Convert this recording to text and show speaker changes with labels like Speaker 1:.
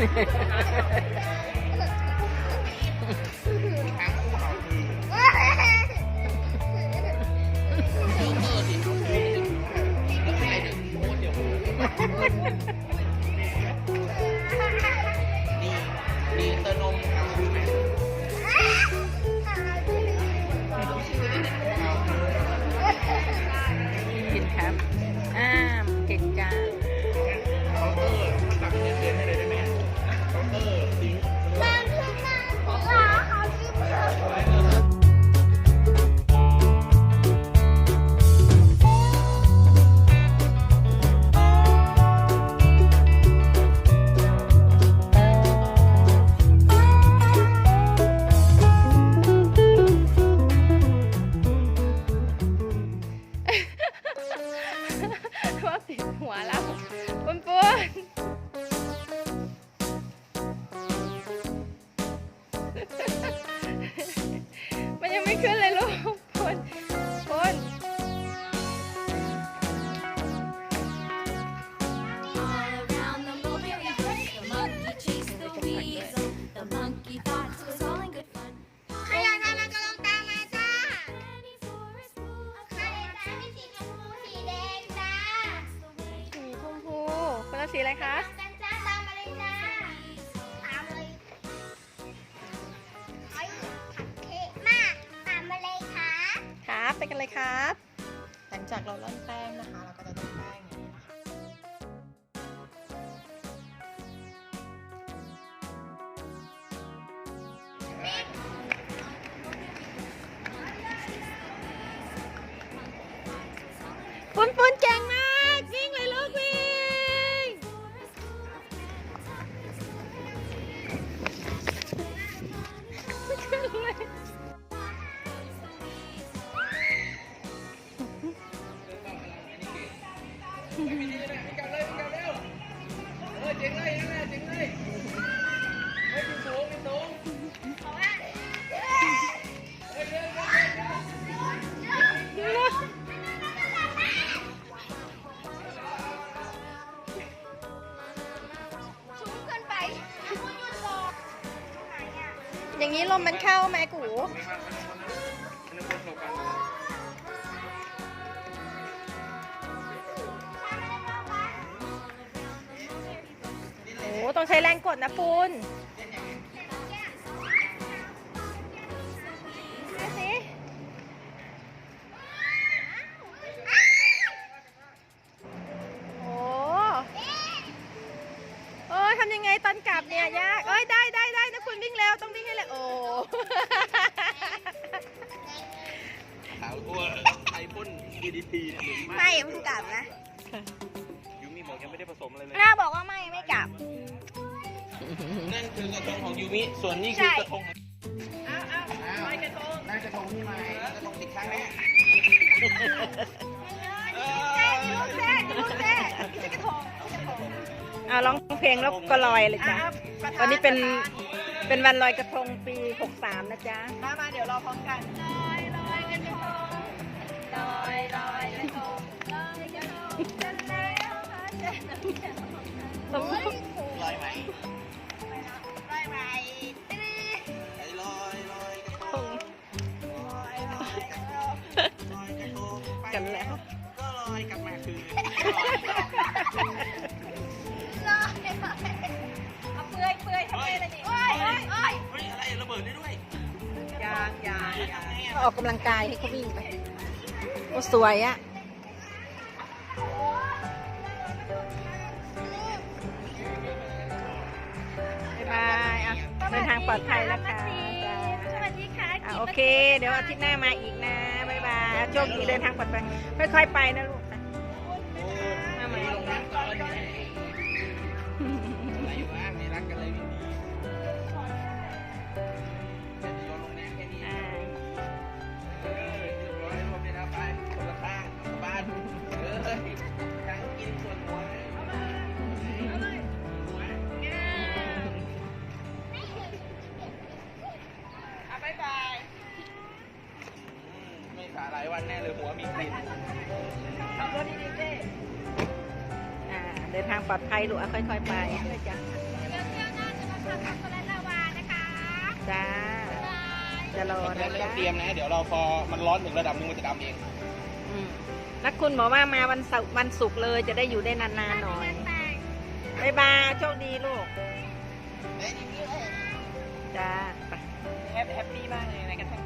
Speaker 1: นี่
Speaker 2: สี
Speaker 3: อะไรคะ
Speaker 2: กันจ้าตามมาเลยจ้าตามเลยไอ้ผักเทมากตามมาเลยค่ะ
Speaker 3: ครับ ไปกันเลยครับ
Speaker 4: หลังจากเราร่อนแป้งนะคะ เราก็จะได้แป้ง อย่างนี้
Speaker 3: ล
Speaker 1: มมั
Speaker 2: น
Speaker 3: เข้าไหมกู
Speaker 1: โชว์กัน
Speaker 3: โอ้ต้องใช้แรงกดนะปุ้นโอ้โอ้ยทำยังไงตอนกลับเนี่ยยาก เอ้ยได้ วิ่งเร็วต้องวิ่งให้เร็วโอ้
Speaker 1: ขาวตัวไอพ่น DDT เนี่ยหนุนมาก
Speaker 2: ไม่อย่าเพิ่งกลับนะ
Speaker 1: ยูมิบอกยังไม่ได้ผสมอะไรเลย
Speaker 2: หน้าบอกว่าไม่ไม่กลับ
Speaker 1: นั่นคือกระทงของยูมิ ส่วนนี่คือกระทงของอ้าวอ้าวลอยกระทงนั่นกระทงที่ไหมกระทงติดข้างแม่
Speaker 3: เอาร้องเพลงแล้วก็ลอยเลยจ้ะวันนี้เป็น เป็นวันลอยกระทงปี 63 นะจ๊ะ
Speaker 4: มามาเดี๋ยวเราพร้อมกัน
Speaker 1: ลอยไหมลอยไหมไอ้ลอยลอยกระทงลอยลอยกระทงลอยกระทงไป
Speaker 3: กันแล้ว
Speaker 1: ก็ลอยกลับมาคืน
Speaker 2: อะออ
Speaker 3: กกำลังกายให้เขาวิ่งไปโอ้สวยอะบ๊ายบายอะเดินทางปลอดภัยแล้วค่ะจ้า
Speaker 2: สวัสดีค่ะ
Speaker 3: อะโอเค เดี๋ยวอาทิตย์หน้ามาอีกนะบ๊ายบายโชคดีเดินทางปลอดภัยค่อยๆไปนะลูกนะมาใหม่
Speaker 1: หลายวันแน่เลยหัวมีกลิ่นขับรถดีๆเจ้
Speaker 3: อ่าเดินทางปลอดภัยลูกอะค่อยๆไปจ้ะ
Speaker 2: เดี๋ยวเที่ยวหน้าทำช็อกโกแลตลาวานะคะ
Speaker 3: จ้าจะรอนะจ๊ะ
Speaker 1: เตรียมนะ เดี๋ยวเราพอมันร้อนถึงระดับหนึงมันจะดำเอง
Speaker 3: อืมแล้วคุณบอกว่ามาวันเสาร์วันศุกร์เลยจะได้อยู่ได้นานๆหน่อยบายบายโชคดีลูกจ้าแฮปปี้มากเลยนะกันทั้ง